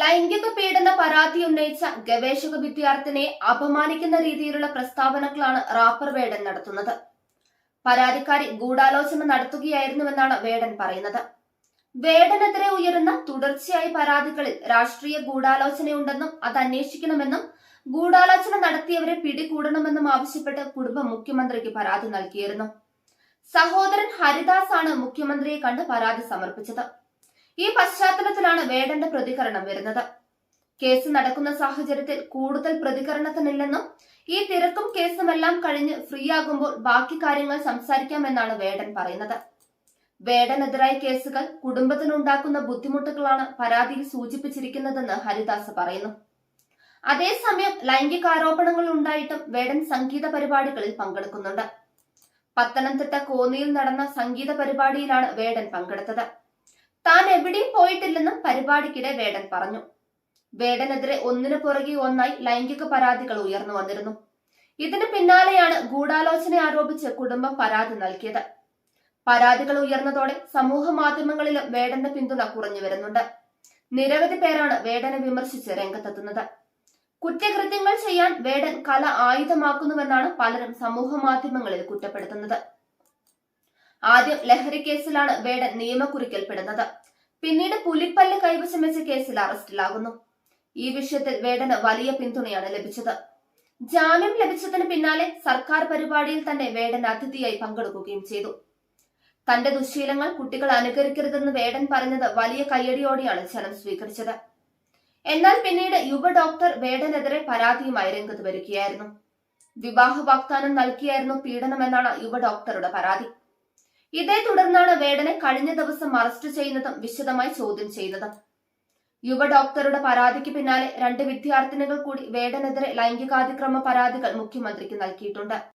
ലൈംഗിക പീഡന പരാതി ഉന്നയിച്ച ഗവേഷക വിദ്യാർത്ഥിനെ അപമാനിക്കുന്ന രീതിയിലുള്ള പ്രസ്താവനകളാണ് റാപ്പർ വേടൻ നടത്തുന്നത്. പരാതിക്കാരി ഗൂഢാലോചന നടത്തുകയായിരുന്നുവെന്നാണ് വേടൻ പറയുന്നത്. വേടനെതിരെ ഉയരുന്ന തുടർച്ചയായ പരാതികളിൽ രാഷ്ട്രീയ ഗൂഢാലോചനയുണ്ടെന്നും അത് അന്വേഷിക്കണമെന്നും ഗൂഢാലോചന നടത്തിയവരെ പിടികൂടണമെന്നും ആവശ്യപ്പെട്ട് കുടുംബം മുഖ്യമന്ത്രിക്ക് പരാതി നൽകിയിരുന്നു. സഹോദരൻ ഹരിദാസ് ആണ് മുഖ്യമന്ത്രിയെ കണ്ട് പരാതി സമർപ്പിച്ചത്. ഈ പശ്ചാത്തലത്തിലാണ് വേടന്റെ പ്രതികരണം വരുന്നത്. കേസ് നടക്കുന്ന സാഹചര്യത്തിൽ കൂടുതൽ പ്രതികരണത്തിനില്ലെന്നും ഈ തിരക്കും കേസുമെല്ലാം കഴിഞ്ഞ് ഫ്രീ ആകുമ്പോൾ ബാക്കി കാര്യങ്ങൾ സംസാരിക്കാമെന്നാണ് വേടൻ പറയുന്നത്. വേടനെതിരായ കേസുകൾ കുടുംബത്തിനുണ്ടാക്കുന്ന ബുദ്ധിമുട്ടുകളാണ് പരാതിയിൽ സൂചിപ്പിച്ചിരിക്കുന്നതെന്ന് ഹരിദാസ് പറയുന്നു. അതേസമയം ലൈംഗികാരോപണങ്ങൾ ഉണ്ടായിട്ടും വേടൻ സംഗീത പരിപാടികളിൽ പങ്കെടുക്കുന്നുണ്ട്. പത്തനംതിട്ട കോന്നിയിൽ നടന്ന സംഗീത പരിപാടിയിലാണ് വേടൻ പങ്കെടുത്തത്. താൻ എവിടെയും പോയിട്ടില്ലെന്നും പരിപാടിക്കിടെ വേടൻ പറഞ്ഞു. വേടനെതിരെ ഒന്നിനു പുറകെ ഒന്നായി ലൈംഗിക പരാതികൾ ഉയർന്നു വന്നിരുന്നു. ഇതിന് പിന്നാലെയാണ് ഗൂഢാലോചന ആരോപിച്ച് കുടുംബം പരാതി നൽകിയത്. പരാതികൾ ഉയർന്നതോടെ സമൂഹ മാധ്യമങ്ങളിലും വേടന്റെ പിന്തുണ കുറഞ്ഞു വരുന്നുണ്ട്. നിരവധി പേരാണ് വേടനെ വിമർശിച്ച് രംഗത്തെത്തുന്നത്. കുറ്റകൃത്യങ്ങൾ ചെയ്യാൻ വേടൻ കല ആയുധമാക്കുന്നുവെന്നാണ് പലരും സമൂഹ മാധ്യമങ്ങളിൽ കുറ്റപ്പെടുത്തുന്നത്. ആദ്യം ലഹരി കേസിലാണ് വേടൻ നിയമക്കുറിക്കൽപ്പെടുന്നത് പിന്നീട് പുലിപ്പല്ല് കൈവശം വെച്ച കേസിൽ അറസ്റ്റിലാകുന്നു. ഈ വിഷയത്തിൽ വേടന് വലിയ പിന്തുണയാണ് ലഭിച്ചത്. ജാമ്യം ലഭിച്ചതിന് പിന്നാലെ സർക്കാർ പരിപാടിയിൽ തന്നെ വേടൻ അതിഥിയായി പങ്കെടുക്കുകയും ചെയ്തു. തന്റെ ദുശീലങ്ങൾ കുട്ടികൾ അനുകരിക്കരുതെന്ന് വേടൻ പറഞ്ഞത് വലിയ കയ്യടിയോടെയാണ് ജനം സ്വീകരിച്ചത്. എന്നാൽ പിന്നീട് യുവ ഡോക്ടർ വേടനെതിരെ പരാതിയുമായി രംഗത്ത് വരികയായിരുന്നു. വിവാഹ വാഗ്ദാനം നൽകിയായിരുന്നു പീഡനമെന്നാണ് യുവ ഡോക്ടറുടെ പരാതി. ഇതേ തുടർന്നാണ് വേടനെ കഴിഞ്ഞ ദിവസം അറസ്റ്റ് ചെയ്യുന്നതും വിശദമായി ചോദ്യം ചെയ്യുന്നതും യുവ ഡോക്ടറുടെ പരാതിക്ക് പിന്നാലെ രണ്ട് വിദ്യാർത്ഥിനികൾ കൂടി വേടനെതിരെ ലൈംഗികാതിക്രമ പരാതികൾ മുഖ്യമന്ത്രിക്ക് നൽകിയിട്ടുണ്ട്.